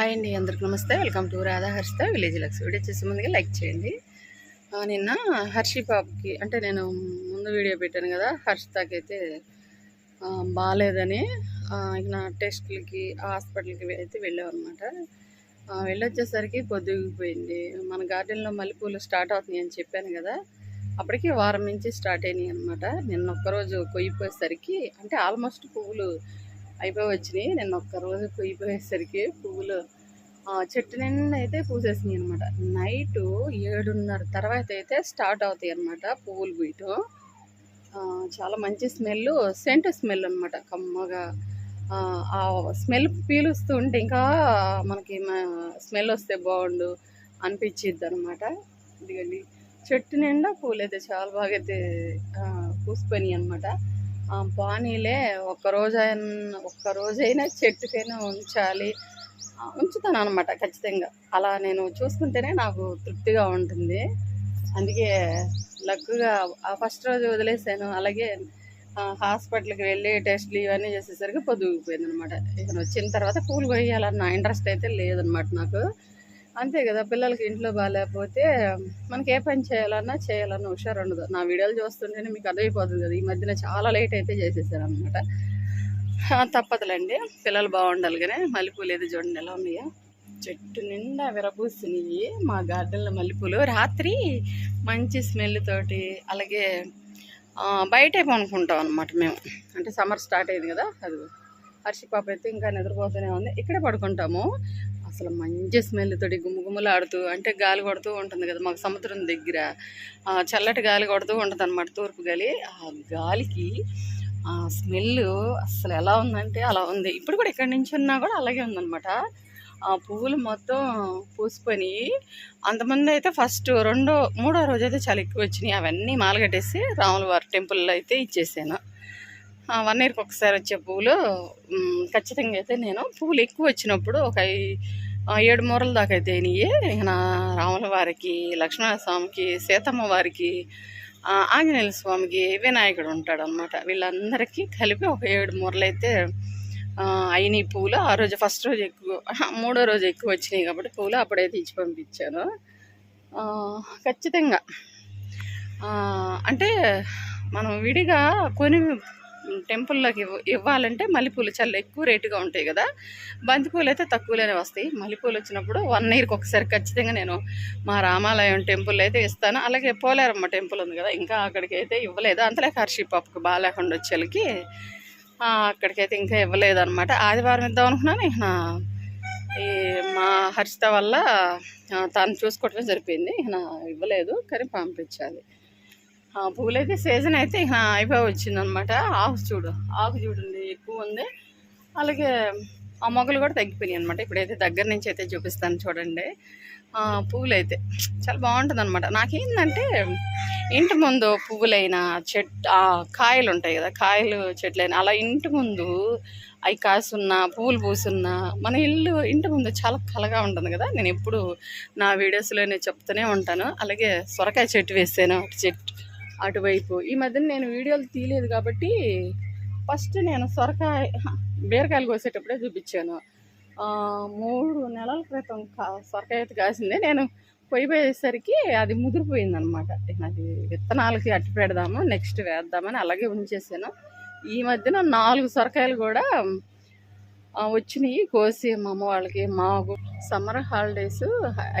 Hi అండి అందరికి నమస్తే. Welcome to Radha Harshitha village Lux. Video చేసే ముందుగా లైక్ చేయండి. నిన్న హర్షి పాపకి అంటే నేను ముందు వీడియో పెట్టాను కదా హర్షితకి అయితే బాగాలేదని నా టెస్ట్లకి హాస్పిటల్కి అయితే వెళ్ళామన్నమాట. వెళ్ళొచ్చేసరికి పొద్దుగిపోయింది మన గార్డెన్లో మల్లెపూలు స్టార్ట్ అవుతున్నాయి అని చెప్పాను కదా అప్పటికే వారం నుంచి స్టార్ట్ అయినాయి అనమాట నిన్న ఒక్కరోజు కొయ్యిపోయేసరికి అంటే ఆల్మోస్ట్ పువ్వులు అయిపోయి వచ్చినాయి నిన్న ఒక్కరోజు కొయ్యిపోయేసరికి పువ్వులు చెట్టు నిండా అయితే పూసేసినాయి అనమాట నైట్ ఏడున్నర తర్వాత అయితే స్టార్ట్ అవుతాయి అనమాట పువ్వులు పూయటం చాలా మంచి స్మెల్ సెంట్ స్మెల్ అనమాట కమ్మగా ఆ, స్మెల్ పీలుస్తూ ఉంటే ఇంకా మనకి స్మెల్ వస్తే బాగుండు అనిపించిద్ది అనమాట ఇదిగండి. చెట్టు నిండా పూలు అయితే చాలా బాగా అయితే పూసిపోయినాయి అనమాట పానీలే ఒక్క ఒక్కరోజైనా ఒక్క రోజైనా చెట్టుకైనా ఉంచాలి. ఉంచుతాను అనమాట ఖచ్చితంగా. అలా నేను చూసుకుంటేనే నాకు తృప్తిగా ఉంటుంది. అందుకే లక్కుగా ఆ ఫస్ట్ రోజు వదిలేసాను. అలాగే హాస్పిటల్కి వెళ్ళి టెస్ట్లు ఇవన్నీ చేసేసరికి పొద్దుగిపోయింది అనమాట ఇక వచ్చిన తర్వాత పూలు కొయ్యాలన్న ఇంట్రెస్ట్ అయితే లేదనమాట నాకు. అంతే కదా పిల్లలకి ఇంట్లో బాగాలేకపోతే మనకి ఏ పని చేయాలన్నా చేయాలన్నా హుషారు ఉండదు. నా వీడియోలు చూస్తుంటేనే మీకు అర్థమైపోతుంది కదా ఈ మధ్యన చాలా లేట్ అయితే చేసేసాను అనమాట తప్పదులండి. పిల్లలు బాగుండాలి కానీ మల్లెపూలు ఏదో చూడండి ఎలా ఉన్నాయో. చెట్టు నిండా విరబూసినవి మా గార్డెన్లో మల్లెపూలు. రాత్రి మంచి స్మెల్ తోటి అలాగే బయటే కొనుక్కుంటాం అనమాట మేము. అంటే సమ్మర్ స్టార్ట్ అయింది కదా అది. హర్షి పాప అయితే ఇంకా నిద్రపోతూనే ఉంది. ఇక్కడే పడుకుంటాము. అసలు మంచి స్మెల్ తోటి గుమ్మగుమ్మలాడుతూ అంటే గాలి కొడుతూ ఉంటుంది కదా మాకు సముద్రం దగ్గర. చల్లటి గాలి కొడుతూ ఉంటుంది అనమాట తూర్పు గాలి. ఆ గాలికి ఆ స్మెల్ అసలు ఎలా ఉందంటే అలా ఉంది. ఇప్పుడు కూడా ఇక్కడి నుంచి ఉన్నా కూడా అలాగే ఉందన్నమాట. ఆ పువ్వులు మొత్తం పూసుకొని అంతమంది అయితే ఫస్ట్ రెండో మూడో రోజు అయితే చాలా ఎక్కువ వచ్చినాయి. అవన్నీ మాలగట్టేసి రాములవారి టెంపుల్లో అయితే ఇచ్చేసాను. వన్ ఇయర్కి ఒకసారి వచ్చే పువ్వులు ఖచ్చితంగా అయితే నేను పువ్వులు ఎక్కువ వచ్చినప్పుడు ఒక ఐ- ఏడు మూరల దాకా అయితే అయినాయి. నా రాముల వారికి లక్ష్మణ స్వామికి సీతమ్మ వారికి ఆంజనేయ స్వామికి వినాయకుడు ఉంటాడు అనమాట వీళ్ళందరికీ కలిపి ఒక ఏడు మూరలు అయితే అయినాయి పూలు. ఆ రోజు ఫస్ట్ రోజు ఎక్కువ మూడో రోజు ఎక్కువ వచ్చినాయి కాబట్టి పూలు అప్పుడైతే ఇచ్చి పంపించాను. ఖచ్చితంగా. అంటే మనం విడిగా కొని టెంపుల్లోకి ఇవ్వాలంటే మల్లెపూలు చాలా ఎక్కువ రేటుగా ఉంటాయి కదా. బంతిపూలు అయితే తక్కువలోనే వస్తాయి. మల్లెపూలు వచ్చినప్పుడు వన్ ఇయర్కి ఒకసారి ఖచ్చితంగా నేను మా రామాలయం టెంపుల్ అయితే ఇస్తాను. అలాగే పోలేరమ్మ టెంపుల్ ఉంది కదా ఇంకా అక్కడికి అయితే ఇవ్వలేదు. అంతలే హర్షి పాపకు బాగాలేకుండా వచ్చేళ్ళకి అక్కడికైతే ఇంకా ఇవ్వలేదు అనమాట ఆదివారం ఇద్దాం అనుకున్నాను. ఇక నా ఈ మా హర్షిత వల్ల తను చూసుకోవటమే సరిపోయింది. ఇక నా ఇవ్వలేదు కానీ పంపించాలి. పూలైతే సీజన్ అయితే అయిపోయి వచ్చిందనమాట ఆకు చూడు ఆకు చూడండి ఎక్కువ ఉంది. అలాగే ఆ మొగ్గలు కూడా తగ్గిపోయినాయి అనమాట ఇప్పుడైతే దగ్గర నుంచి అయితే చూపిస్తాను చూడండి. పువ్వులు అయితే చాలా బాగుంటుంది అనమాట నాకేంటంటే ఇంటి ముందు పువ్వులైనా చెట్ కాయలు ఉంటాయి కదా కాయలు చెట్లైన అలా ఇంటి ముందు అవి కాసున్నా పువ్వులు పూసున్నా మన ఇల్లు ఇంటి ముందు చాలా కలగా ఉంటుంది కదా. నేను ఎప్పుడు నా వీడియోస్లోనే చెప్తూనే ఉంటాను. అలాగే సొరకాయ చెట్టు వేసాను అటు చెట్టు అటువైపు. ఈ మధ్యన నేను వీడియోలు తీయలేదు కాబట్టి ఫస్ట్ నేను సొరకాయ బీరకాయలు కోసేటప్పుడే చూపించాను. మూడు నెలల క్రితం కా సొరకాయ అయితే కాసింది. నేను పోయిపోయేసరికి అది ముదిరిపోయింది అనమాట అది విత్తనాలకి అట్టి పెడదాము నెక్స్ట్ వేద్దామని అలాగే ఉంచేసాను. ఈ మధ్యన నాలుగు సొరకాయలు కూడా వచ్చినాయి. కోసి మా అమ్మ వాళ్ళకి మాకు సమ్మర్ హాలిడేస్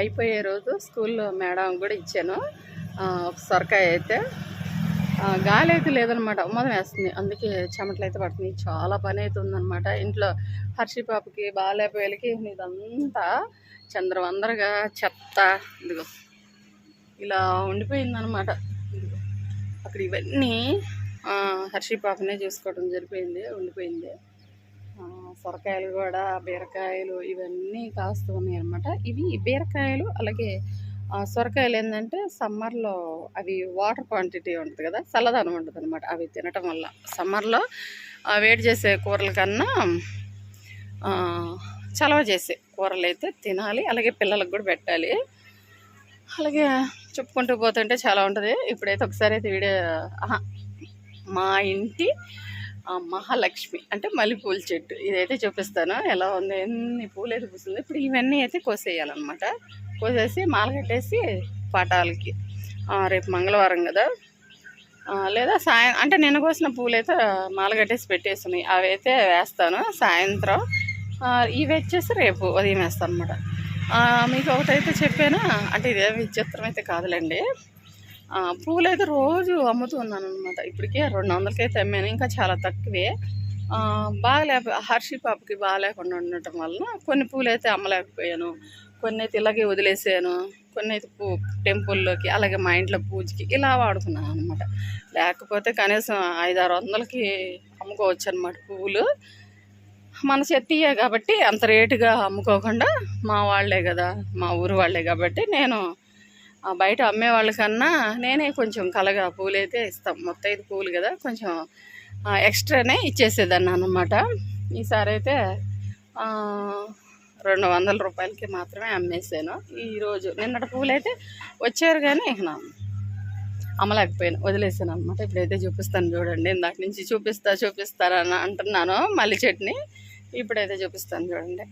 అయిపోయే రోజు స్కూల్లో మేడం కూడా ఇచ్చాను. సొరకాయ అయితే. గాలి అయితే లేదనమాట ఉమ్మదం వేస్తుంది. అందుకే చెమటలు అయితే పడుతున్నాయి. చాలా పని అయితే అనమాట ఇంట్లో హర్షి పాపకి బాగాలేపోయేలకి ఇదంతా చంద్రవందరగా చెత్త. ఇదిగో ఇలా ఉండిపోయిందనమాట. అక్కడ ఇవన్నీ హర్షి పాపనే చూసుకోవడం జరిపోయింది ఉండిపోయింది. సొరకాయలు కూడా బీరకాయలు ఇవన్నీ కాస్తూ ఉన్నాయి అనమాట ఇవి బీరకాయలు అలాగే సొరకాయలు ఏంటంటే సమ్మర్లో అవి వాటర్ క్వాంటిటీ ఉంటుంది కదా చల్లదనం ఉంటుంది అనమాట అవి తినటం వల్ల. సమ్మర్లో వేడి చేసే కూరల కన్నా చలవ చేసే కూరలు అయితే తినాలి. అలాగే పిల్లలకు కూడా పెట్టాలి. అలాగే చెప్పుకుంటూ పోతుంటే చాలా ఉంటుంది. ఇప్పుడైతే ఒకసారి అయితే వీడియో మా ఇంటి మహాలక్ష్మి అంటే మల్లెపూల చెట్టు. ఇదైతే చూపిస్తాను. ఎలా ఉంది ఎన్ని పూలు అయితే పూస్తుంది ఇప్పుడు ఇవన్నీ అయితే కోసేయాలన్నమాట. కోసేసి మాల కట్టేసి పటాలకి. రేపు మంగళవారం కదా. లేదా సాయం అంటే నిన్న కోసిన పూలైతే మాల కట్టేసి పెట్టేస్తున్నాయి. అవి అయితే వేస్తాను సాయంత్రం. ఇవి వచ్చేసి రేపు ఉదయం వేస్తాను అనమాట మీకు ఒకటైతే చెప్పాను అంటే ఇదే విచిత్రం అయితే కాదులేండి. పూలు అయితే రోజు అమ్ముతూ ఉన్నాను అనమాట ఇప్పటికే రెండు వందలకైతే అమ్మాను ఇంకా చాలా తక్కువే. బాగా బాగా హర్షి పాపకి బాగాలేకుండా ఉండటం వలన కొన్ని పూలు అయితే అమ్మలేకపోయాను. కొన్ని అయితే ఇలాగే వదిలేసాను కొన్ని అయితే పూ టెంపుల్లోకి అలాగే మా ఇంట్లో పూజకి ఇలా వాడుతున్నాను అనమాట లేకపోతే కనీసం ఐదు ఆరు వందలకి అమ్ముకోవచ్చు అనమాట పువ్వులు. మన చెట్టియే కాబట్టి అంత రేటుగా అమ్ముకోకుండా మా వాళ్ళే కదా మా ఊరు వాళ్ళే కాబట్టి నేను బయట అమ్మే వాళ్ళకన్నా నేనే కొంచెం కలగా పూలు అయితే ఇస్తాం. మొత్తం ఐదు పూలు కదా కొంచెం ఎక్స్ట్రానే ఇచ్చేసేదాన్ని అనమాట ఈసారి అయితే రెండు వందల రూపాయలకి మాత్రమే అమ్మేసాను ఈరోజు నిన్నటి పువ్వులు అయితే వచ్చారు కానీ నా అమ్మలేకపోయాను వదిలేసాను అనమాట ఇప్పుడైతే చూపిస్తాను చూడండి. ఇందాక నుంచి చూపిస్తా చూపిస్తారని అంటున్నాను. మళ్ళీ చెట్టుని ఇప్పుడైతే చూపిస్తాను చూడండి.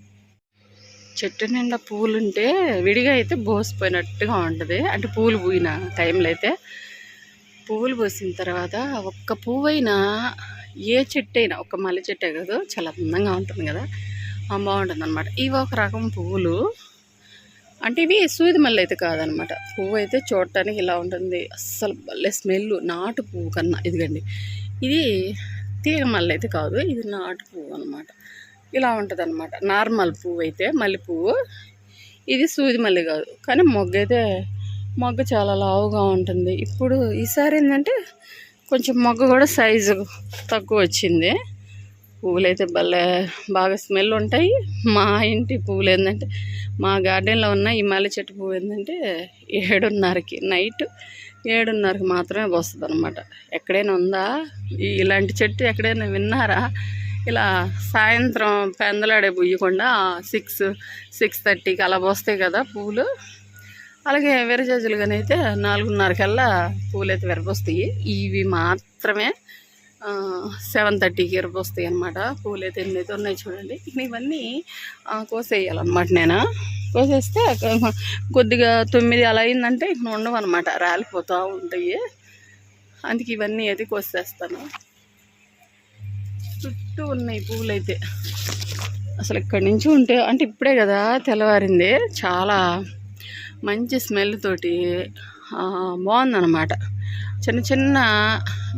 చెట్టు నిండా పూలుంటే విడిగా అయితే బోసిపోయినట్టుగా ఉంటుంది. అంటే పూలు పూయిన టైంలో అయితే పువ్వులు పూసిన తర్వాత ఒక్క పువ్వైనా ఏ చెట్టు అయినా ఒక మల్లె చెట్టే కాదు చాలా అందంగా ఉంటుంది కదా. బాగుంటుంది అనమాట ఇవి ఒక రకం పువ్వులు. అంటే ఇవి సూది మల్లె అయితే కాదనమాట పువ్వు అయితే చూడటానికి ఇలా ఉంటుంది. అస్సలు భలే స్మెల్ నాటు పువ్వు కన్నా. ఇదిగండి. ఇది తీగ మల్లె అయితే కాదు. ఇది నాటు పువ్వు అనమాట ఇలా ఉంటుంది అనమాట నార్మల్ పువ్వు అయితే మల్లె పువ్వు. ఇది సూది మల్లె కాదు. కానీ మొగ్గ అయితే మొగ్గ చాలా లావుగా ఉంటుంది. ఇప్పుడు ఈసారి ఏంటంటే కొంచెం మొగ్గ కూడా సైజు తక్కువ వచ్చింది. పువ్వులైతే భలే బాగా స్మెల్ ఉంటాయి. మా ఇంటి పువ్వులు ఏంటంటే మా గార్డెన్లో ఉన్న ఈ మల్లె చెట్టు పువ్వు ఏంటంటే ఏడున్నరకి నైట్ ఏడున్నరకి మాత్రమే వస్తుంది అనమాట ఎక్కడైనా ఉందా? ఇలాంటి చెట్టు ఎక్కడైనా విన్నారా? ఇలా సాయంత్రం పెందలాడే పుయ్యకుండా సిక్స్ సిక్స్ థర్టీకి అలా వస్తాయి కదా పువ్వులు. అలాగే విరజాజులుగానైతే నాలుగున్నరకల్లా పూలు అయితే విరబొస్తాయి ఇవి మాత్రమే సెవెన్ థర్టీకి వస్తాయి అనమాట పూలు అయితే ఎన్ని అయితే ఉన్నాయి చూడండి. ఇక ఇవన్నీ కోసేయాలన్నమాట నేను. కోసేస్తే కొద్దిగా తొమ్మిది అలా అయిందంటే ఇక ఉండవు అనమాట రాలిపోతూ ఉంటాయి. అందుకే ఇవన్నీ అయితే కోసేస్తాను. చుట్టూ ఉన్నాయి పూలు అయితే అసలు ఇక్కడి నుంచి ఉంటే అంటే ఇప్పుడే కదా తెల్లవారింది. చాలా మంచి స్మెల్ తోటి బాగుందన్నమాట. చిన్న చిన్న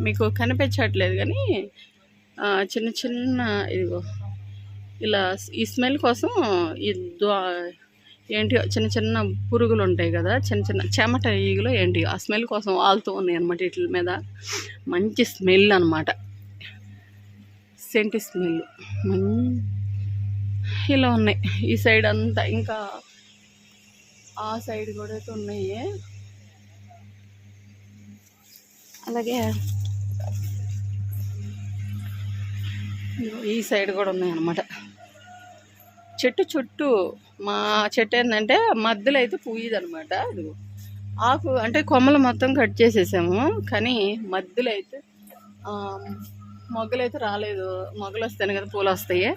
మీకు కనిపించట్లేదు కానీ చిన్న చిన్న ఇదిగో ఇలా ఈ స్మెల్ కోసం ఈ ద్వా ఏంటి చిన్న చిన్న పురుగులు ఉంటాయి కదా చిన్న చిన్న చెమట ఈగలు ఏంటి ఆ స్మెల్ కోసం వాళ్తూ ఉన్నాయి అనమాట వీటి మీద. మంచి స్మెల్ అనమాట సెంటి స్మెల్. ఇలా ఉన్నాయి. ఈ సైడ్ అంతా ఇంకా ఆ సైడ్ కూడా అయితే ఉన్నాయి. అలాగే ఈ సైడ్ కూడా ఉన్నాయన్నమాట చెట్టు చుట్టూ మా చెట్టు ఏంటంటే మధ్యలో అయితే పూయదు అనమాట ఇదిగో ఆకు అంటే కొమ్మలు మొత్తం కట్ చేసేసాము. కానీ మధ్యలో అయితే మొగ్గలు అయితే రాలేదు. మొగ్గలు వస్తేనే కదా పూలు వస్తాయి.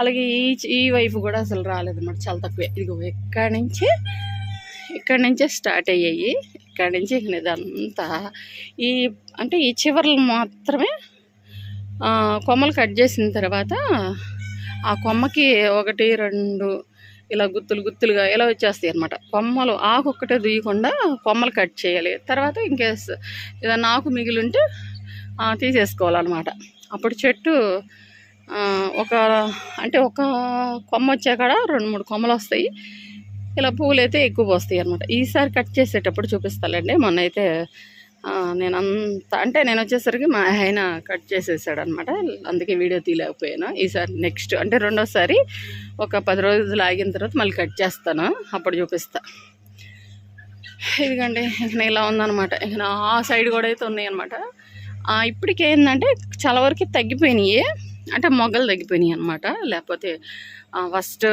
అలాగే ఈ ఈ వైపు కూడా అసలు రాలేదు అనమాట చాలా తక్కువే. ఇదిగో ఎక్కడి నుంచి ఇక్కడి నుంచే స్టార్ట్ అయ్యాయి. ఇక్కడి నుంచి ఇక ఇదంతా ఈ అంటే ఈ చివర్లు మాత్రమే కొమ్మలు కట్ చేసిన తర్వాత ఆ కొమ్మకి ఒకటి రెండు ఇలా గుత్తులు గుత్తులుగా ఇలా వచ్చేస్తాయి అనమాట కొమ్మలు ఆకు ఒక్కటే దుయ్యకుండా కొమ్మలు కట్ చేయాలి. తర్వాత ఇంకేస్ ఏదన్నా ఆకు మిగిలి ఉంటే తీసేసుకోవాలన్నమాట. అప్పుడు చెట్టు ఒక అంటే ఒక కొమ్మ వచ్చే రెండు మూడు కొమ్మలు వస్తాయి. ఇలా పువ్వులు అయితే ఎక్కువ వస్తాయి అనమాట ఈసారి కట్ చేసేటప్పుడు చూపిస్తానండి మొన్న అయితే నేను అంత అంటే నేను వచ్చేసరికి మా ఆయన కట్ చేసేసాడు అనమాట అందుకే వీడియో తీయలేకపోయాను. ఈసారి నెక్స్ట్ అంటే రెండోసారి ఒక పది రోజులు ఆగిన తర్వాత మళ్ళీ కట్ చేస్తాను. అప్పుడు చూపిస్తా. ఇదిగండి ఇక ఇలా ఉందనమాట. ఇక ఆ సైడ్ కూడా అయితే ఉన్నాయి అనమాట ఇప్పటికే ఏంటంటే చాలా వరకు తగ్గిపోయినాయి. అంటే మొగ్గలు తగ్గిపోయినాయి అనమాట లేకపోతే ఫస్ట్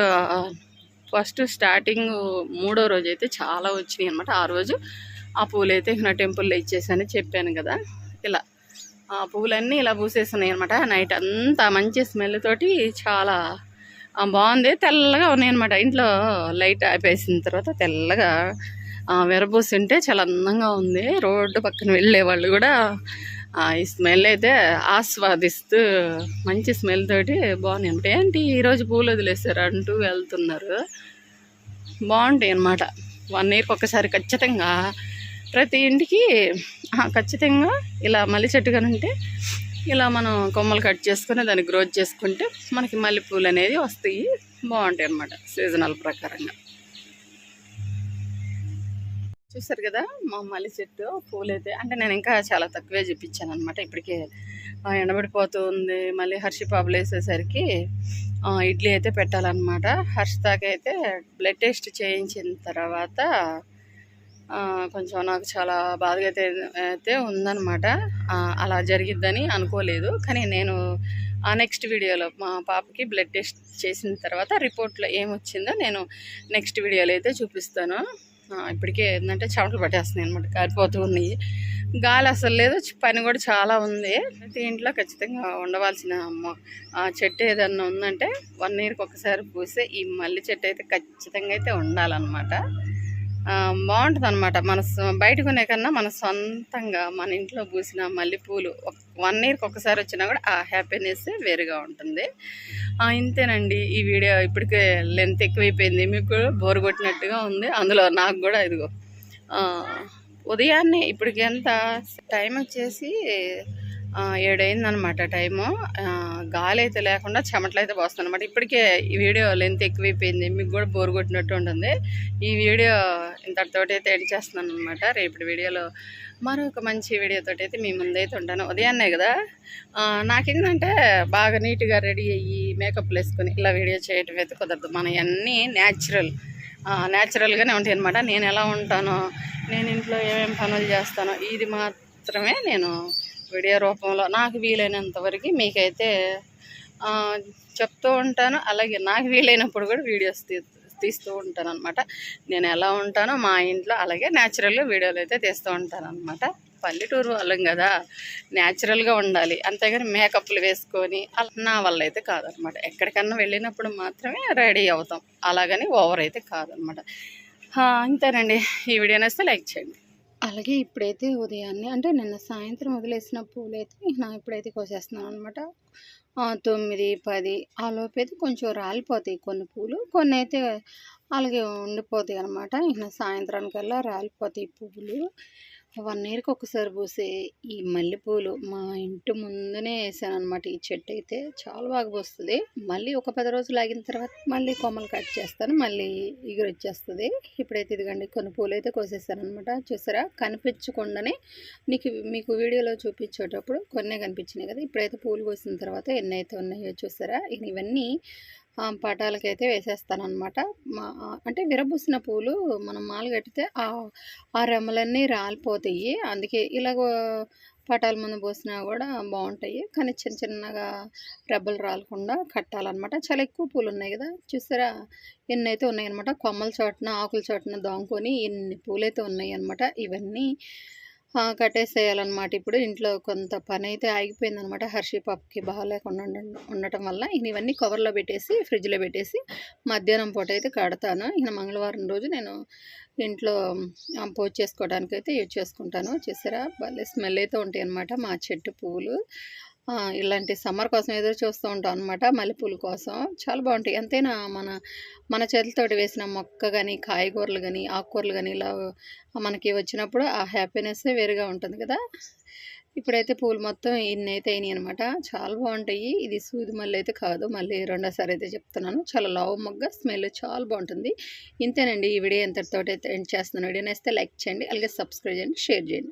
ఫస్ట్ స్టార్టింగ్ మూడో రోజు అయితే చాలా వచ్చినాయి అనమాట ఆ రోజు ఆ పూలైతే అయితే నా టెంపుల్లో ఇచ్చేసాను చెప్పాను కదా. ఇలా ఆ పువ్వులన్నీ ఇలా పూసేస్తున్నాయి అనమాట నైట్ అంతా మంచి స్మెల్ తోటి చాలా బాగుంది. తెల్లగా ఉన్నాయి అనమాట ఇంట్లో లైట్ ఆపేసిన తర్వాత తెల్లగా ఆ, విరబూసి ఉంటే చాలా అందంగా ఉంది. రోడ్డు పక్కన వెళ్ళే వాళ్ళు కూడా ఈ స్మెల్ అయితే ఆస్వాదిస్తూ మంచి స్మెల్ తోటి బాగున్నాయి అనమాట ఏంటి ఈరోజు పూలు వదిలేసారు అంటూ వెళ్తున్నారు. బాగుంటాయి అన్నమాట. వన్ ఇయర్కి ఒకసారి ఖచ్చితంగా ప్రతి ఇంటికి ఖచ్చితంగా ఇలా మల్లె చెట్టు కానీ ఉంటే ఇలా మనం కొమ్మలు కట్ చేసుకుని దాన్ని గ్రోత్ చేసుకుంటే మనకి మల్లెపూలు అనేది వస్తాయి బాగుంటాయి అన్నమాట సీజనల్ ప్రకారంగా. చూసారు కదా మా మల్లె చెట్టు పూలైతే అంటే నేను ఇంకా చాలా తక్కువే చూపించాను అనమాట ఇప్పటికే ఎండబడిపోతుంది ఎండబడిపోతూ ఉంది మళ్ళీ వేసేసరికి ఇడ్లీ అయితే పెట్టాలన్నమాట. హర్షితాకైతే అయితే బ్లడ్ టెస్ట్ చేయించిన తర్వాత కొంచెం నాకు చాలా బాధగా అయితే అయితే ఉందన్నమాట అలా జరిగిద్దని అనుకోలేదు. కానీ నేను ఆ నెక్స్ట్ వీడియోలో మా పాపకి బ్లడ్ టెస్ట్ చేసిన తర్వాత రిపోర్ట్లో ఏమొచ్చిందో నేను నెక్స్ట్ వీడియోలో అయితే చూపిస్తాను. ఇప్పటికే ఏంటంటే చెమటలు పట్టేస్తున్నాయి అనమాట కారిపోతూ ఉన్నాయి. గాలి అసలు లేదు. పని కూడా చాలా ఉంది. ప్రతి ఇంట్లో ఖచ్చితంగా ఉండవలసిన ఆ చెట్టు ఏదన్నా ఉందంటే వన్ ఇయర్కి ఒకసారి పూసే ఈ మల్లి చెట్టు అయితే ఖచ్చితంగా అయితే ఉండాలన్నమాట. బాగుంటుంది అనమాట మన సొ- బయట కొనే కన్నా మన సొంతంగా మన ఇంట్లో పూసిన మల్లెపూలు వన్ ఇయర్కి ఒకసారి వచ్చినా కూడా ఆ హ్యాపీనెస్ వేరుగా ఉంటుంది. ఇంతేనండి. ఈ వీడియో ఇప్పటికే లెంత్ ఎక్కువైపోయింది. మీకు కూడా బోర్ కొట్టినట్టుగా ఉంది. అందులో నాకు కూడా ఇదిగో. ఉదయాన్నే ఇప్పటికి ఎంత టైం వచ్చేసి ఏడైందనమాట టైము. గాలి అయితే లేకుండా చెమటలు అయితే పోస్తుంది అనమాట ఇప్పటికే ఈ వీడియో లెంత్ ఎక్కువైపోయింది. మీకు కూడా బోర్ కొట్టినట్టు ఉంటుంది. ఈ వీడియో ఇంతటితోటి అయితే ఎండ్ చేస్తున్నాను అనమాట రేపటి వీడియోలో మరొక మంచి వీడియోతో అయితే మీ ముందైతే ఉంటాను. ఉదయాన్నే కదా? నాకేంటంటే బాగా నీట్గా రెడీ అయ్యి మేకప్లు వేసుకొని ఇలా వీడియో చేయటం అయితే కుదరదు. మన అన్నీ న్యాచురల్ న్యాచురల్గానే ఉంటాయి అనమాట నేను ఎలా ఉంటానో నేను ఇంట్లో ఏమేమి పనులు చేస్తానో ఇది మా మాత్రమే నేను వీడియో రూపంలో నాకు వీలైనంత వరకు మీకైతే చెప్తూ ఉంటాను. అలాగే నాకు వీలైనప్పుడు కూడా వీడియోస్ తీ తీస్తూ ఉంటాను అనమాట నేను ఎలా ఉంటానో మా ఇంట్లో అలాగే న్యాచురల్గా వీడియోలు అయితే తీస్తూ ఉంటాను అనమాట పల్లెటూరు వాళ్ళం కదా న్యాచురల్గా ఉండాలి. అంతేగాని మేకప్లు వేసుకొని అలా నా వల్ల అయితే కాదనమాట ఎక్కడికన్నా వెళ్ళినప్పుడు మాత్రమే రెడీ అవుతాం. అలాగని ఓవర్ అయితే కాదనమాట ఇంతేనండి. అంతేనండి ఈ వీడియో నేస్తే లైక్ చేయండి. అలాగే ఇప్పుడైతే ఉదయాన్నే అంటే నిన్న సాయంత్రం వదిలేసిన పూలు అయితే నా ఇప్పుడైతే కోసేస్తున్నాను అనమాట తొమ్మిది పది ఆ లోపైతే కొంచెం రాలిపోతాయి కొన్ని పూలు. కొన్ని అయితే అలాగే ఉండిపోతాయి అనమాట ఇక సాయంత్రానికల్లా రాలిపోతాయి పువ్వులు వన్ ఇయర్కి ఒకసారి పూసే ఈ మల్లెపూలు మా ఇంటి ముందునే వేసాను అనమాట ఈ చెట్టు అయితే చాలా బాగా పూస్తుంది. మళ్ళీ ఒక పది రోజులు ఆగిన తర్వాత మళ్ళీ కొమ్మలు కట్ చేస్తాను మళ్ళీ ఇగురు వచ్చేస్తుంది. ఇప్పుడైతే ఇదిగండి కొన్ని పూలు అయితే కోసేసాను అనమాట చూసారా? కనిపించకుండానే నీకు మీకు వీడియోలో చూపించేటప్పుడు కొన్నే కనిపించినాయి కదా. ఇప్పుడైతే పూలు కోసిన తర్వాత ఎన్ని అయితే ఉన్నాయో చూసారా? ఇవన్నీ పటాలకైతే వేసేస్తాను అనమాట మా అంటే విరబూసిన పూలు మనం మాలు కట్టితే ఆ ఆ రెమ్మలన్నీ రాలిపోతాయి. అందుకే ఇలాగ పటాల ముందు పోసినా కూడా బాగుంటాయి. కానీ చిన్న చిన్నగా రెబ్బలు రాలకుండా కట్టాలన్నమాట. చాలా ఎక్కువ పూలు ఉన్నాయి కదా. చూసారా? ఎన్ని అయితే ఉన్నాయన్నమాట. కొమ్మల చోటన ఆకుల చోటన దోముకొని ఎన్ని పూలైతే ఉన్నాయి అనమాట ఇవన్నీ కట్టేసేయాలన్నమాట. ఇప్పుడు ఇంట్లో కొంత పని అయితే ఆగిపోయిందనమాట హర్షి పప్కి బాగాలేకుండా ఉండటం వల్ల ఇవన్నీ కవర్లో పెట్టేసి ఫ్రిడ్జ్లో పెట్టేసి మధ్యాహ్నం పూట అయితే కడతాను. ఇక మంగళవారం రోజు నేను ఇంట్లో పోజ్ పూజ చేసుకోవడానికి అయితే యూజ్ చేసుకుంటాను. చూసారా? భలే స్మెల్ అయితే ఉంటాయి అనమాట మా చెట్టు పువ్వులు ఇలాంటి సమ్మర్ కోసం ఎదురు చూస్తూ ఉంటాం అనమాట మల్లెపూల కోసం. చాలా బాగుంటాయి. ఎంతైనా మన మన చేతులతోటి వేసిన మొక్క కానీ కాయగూరలు కానీ ఆకుకూరలు కానీ ఇలా మనకి వచ్చినప్పుడు ఆ హ్యాపీనెస్ వేరుగా ఉంటుంది కదా. ఇప్పుడైతే పూలు మొత్తం ఇన్ని అయితే అయినాయి అనమాట చాలా బాగుంటాయి. ఇది సూది మల్లె అయితే కాదు. మళ్ళీ రెండోసారి అయితే చెప్తున్నాను. చాలా లావు మొగ్గ స్మెల్ చాలా బాగుంటుంది. ఇంతేనండి ఈ వీడియో ఎంతటితోటి అయితే ఎండ్ చేస్తున్నాను. వీడియో నేస్తే లైక్ చేయండి. అలాగే సబ్స్క్రైబ్ చేయండి. షేర్ చేయండి.